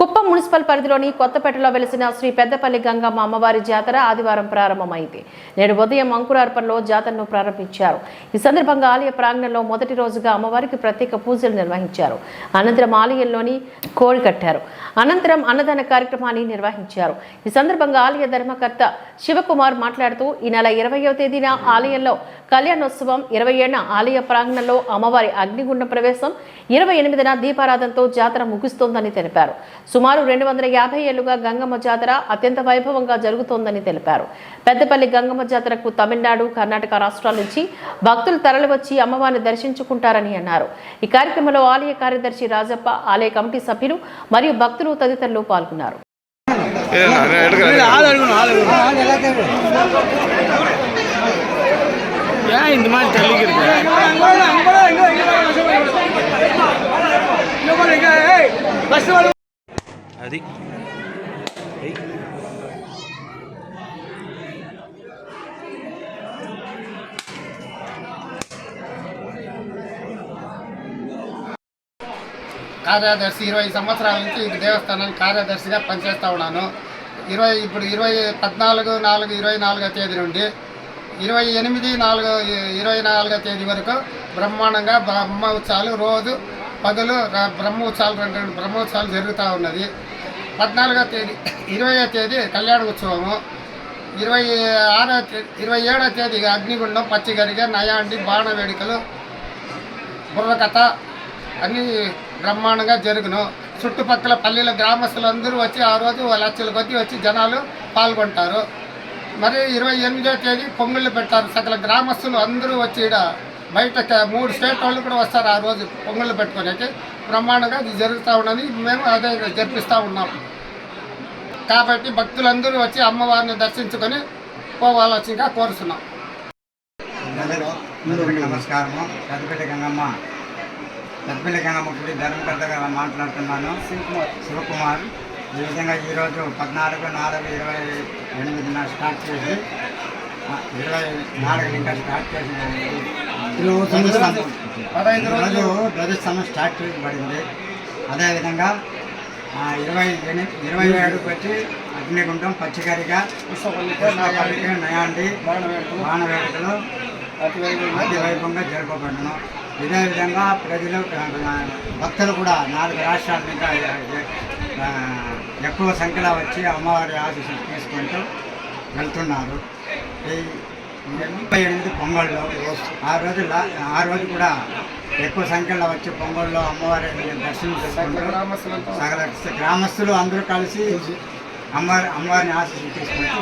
Kuppam municipal పరిధిలోని కొత్తపేటలో వెలిసిన శ్రీ పెద్దపల్లి గంగమ్మ అమ్మవారి జాతర ఆదివారం ప్రారంభమైంది. నేడు ఉదయం అంకురార్పణలో జాతరను ప్రారంభించారు. ఈ సందర్భంగా ఆలయ ప్రాంగణంలో మొదటి రోజుగా అమ్మవారికి ప్రత్యేక పూజలు నిర్వహించారు. అనంతరం ఆలయంలోని కోడి కట్టారు. అనంతరం అన్నదాన కార్యక్రమాన్ని నిర్వహించారు. ఈ సందర్భంగా ఆలయ ధర్మకర్త శివకుమార్ మాట్లాడుతూ ఈ నెల ఇరవయవ తేదీన ఆలయంలో కళ్యాణోత్సవం ఇరవై ఏడున ఆలయ ప్రాంగణంలో అమ్మవారి అగ్నిగుండ ప్రవేశం ఇరవై ఎనిమిదిన దీపారాధనతో జాతర ముగుస్తోందని తెలిపారు. సుమారు రెండు వందల యాభై ఏళ్లుగా గంగమ్మ జాతర అత్యంత వైభవంగా జరుగుతోందని తెలిపారు పెద్దపల్లి గంగమ్మ జాతరకు తమిళనాడు కర్ణాటక రాష్ట్రాల నుంచి భక్తులు తరలివచ్చి అమ్మవారిని దర్శించుకుంటారని అన్నారు ఈ కార్యక్రమంలో ఆలయ కార్యదర్శి రాజప్ప ఆలయ కమిటీ సభ్యులు మరియు భక్తులు తదితరులు పాల్గొన్నారు ஏய், நான் எடுக்கிறேன் ஆள் எடுக்கணும் ஆள் எடுக்கணும் ஏன் இந்த மாதிரி தள்ளிக்கிறது అది. కార్యదర్శి ఇరవై సంవత్సరాల నుంచి ఈ దేవస్థానానికి కార్యదర్శిగా పనిచేస్తూ ఉన్నాను. ఇరవై ఇప్పుడు ఇరవై పద్నాలుగు నాలుగు ఇరవై నాలుగో తేదీ నుండి ఇరవై ఎనిమిది నాలుగు ఇరవై నాలుగో తేదీ వరకు బ్రహ్మాండంగా బ్రహ్మ ఉత్సవాలు రోజు పగలు బ్రహ్మోత్సవాలు రెండు రెండు బ్రహ్మోత్సవాలు జరుగుతూ ఉన్నది. పద్నాలుగో తేదీ ఇరవయో తేదీ కళ్యాణ ఉత్సవము. ఇరవై ఆరో తేదీ ఇరవై ఏడో తేదీ అగ్నిగుండం పచ్చిగరిగ నయాండి బాణ వేడుకలు బుర్రకథ అన్నీ బ్రహ్మాండంగా జరుగును. చుట్టుపక్కల పల్లెల గ్రామస్తులందరూ వచ్చి ఆ రోజు లక్షల కొద్ది వచ్చి జనాలు పాల్గొంటారు. మరి ఇరవై ఎనిమిదో తేదీ పొంగుళ్ళు పెట్టారు సకల గ్రామస్తులు అందరూ వచ్చి ఈడ బయట మూడు స్టేట్ వాళ్ళు కూడా వస్తారు ఆ రోజు పొంగుళ్ళు పెట్టుకోనికి బ్రహ్మాండంగా ఇది జరుగుతూ ఉన్నది. మేము అదే జరిపిస్తూ ఉన్నాం. కాబట్టి భక్తులందరూ వచ్చి అమ్మవారిని దర్శించుకొని పోవాల్సిందిగా కోరుతున్నాం. నమస్కారము. పెద్దపల్లి గంగమ్మ పెద్దపల్లి గంగమ్మ గుడి ధర్మకర్తగా మాట్లాడుతున్నాను. శివకుమార్ శివకుమార్ ఈ విధంగా ఈరోజు పద్నాలుగు నాలుగు ఇరవై ఎనిమిదిన స్టార్ట్ చేసి ఇరవై నాలుగు ఇంకా స్టార్ట్ చేసి పదహైదు రోజు ధ్వజస్తంభం స్టార్ట్ చేయబడింది అదేవిధంగా ఇరవై ఇరవై ఏడుకి వచ్చి అగ్నిగుండం పచ్చికరిగా నయాండి బాణ వేడుకలు అతి వైభవంగా జరపబడును ఇదే విధంగా ప్రజలు భక్తులు కూడా నాలుగు రాష్ట్రాల మీద ఎక్కువ సంఖ్యలో వచ్చి అమ్మవారి ఆశీస్సులు తీసుకుంటూ వెళ్తున్నారు. ముప్పై ఎనిమిది పొంగళ్ళు. ఆ రోజు ఆ రోజు కూడా ఎక్కువ సంఖ్యలో వచ్చి పొంగళ్ళు అమ్మవారి దర్శనం చేసుకుంటూ సగల గ్రామస్తులు అందరూ కలిసి అమ్మవారి అమ్మవారిని ఆశీస్సులు తీసుకుంటూ